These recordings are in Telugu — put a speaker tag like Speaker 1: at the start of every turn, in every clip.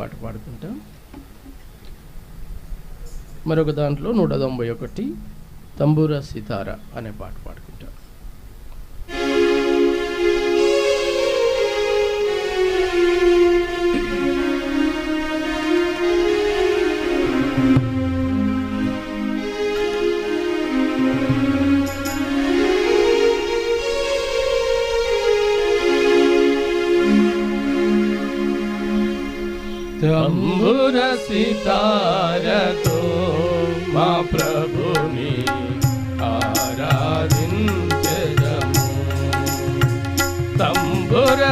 Speaker 1: పాట పాడుకుంటాం మరొక దాంట్లో నూట తొంభై ఒకటి తంబూరా సితార అనే పాట పాడుకుంటాం. सितारतो मा प्रभुनि आराधिञ्च तं भुर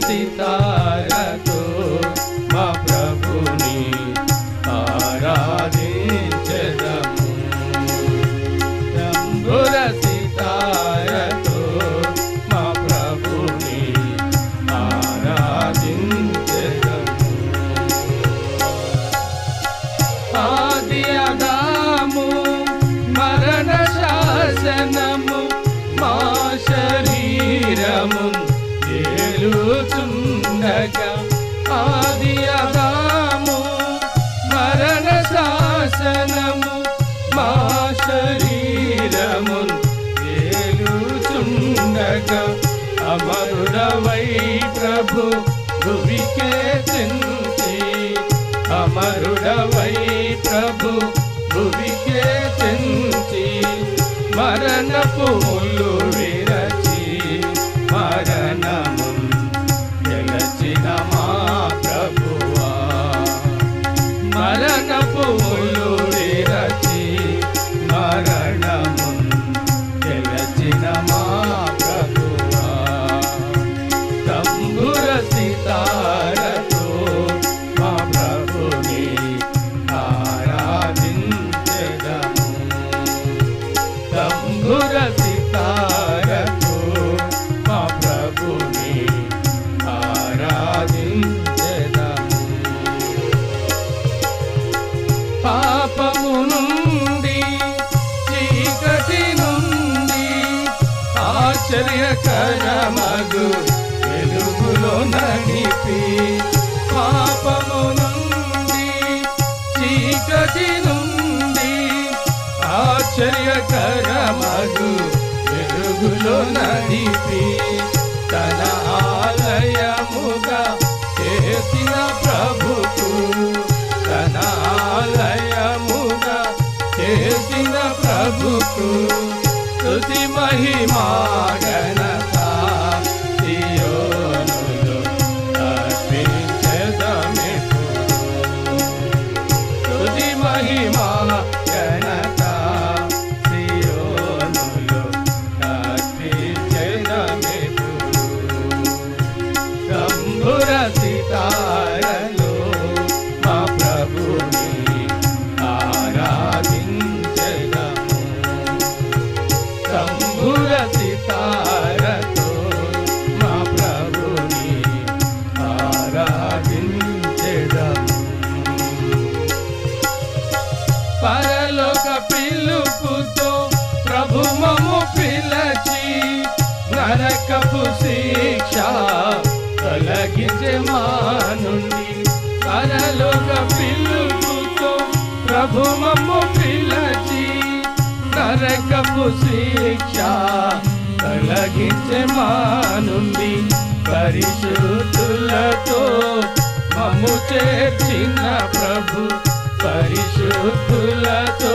Speaker 1: સીતા. నిలుచుండగా ఆది అదాము మరణ శాసనము మా శరీరము నిలుచుండగా అమరుడవై ప్రభు భువికే చింతి అమరుడవై ప్రభు భువికే చింతి యజమానుండి కలలుగ పిలుపుతో ప్రభు మమ్ము పిలచి నరకపు శిక్ష తొలగించమానుండి పరిశుద్ధులతో మమ్ము చేర్చిన ప్రభు పరిశుద్ధులతో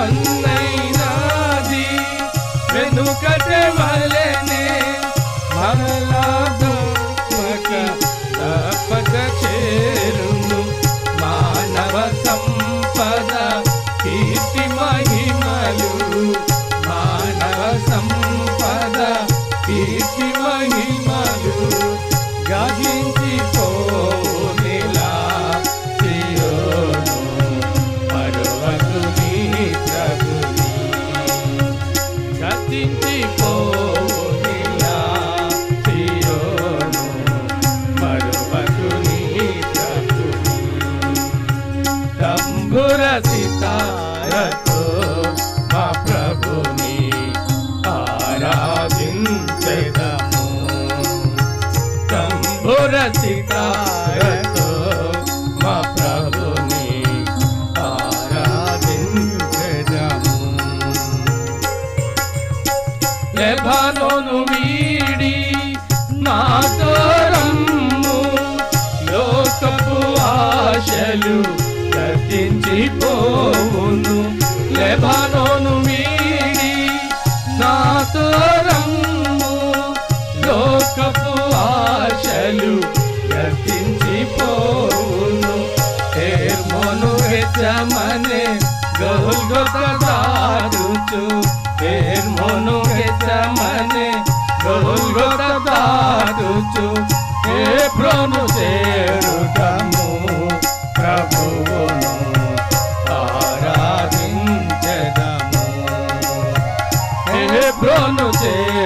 Speaker 2: Bye. భారము లోకపు ఆశలు గతించిపోవును హేమోను హెచ్చమనే గౌల్ గొప్పదారుచు హేమోను హెచ్చమనే గౌల్ గొప్పదారుచు హే ప్రోను చేరుటము say.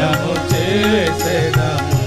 Speaker 2: మనము చేసేదము.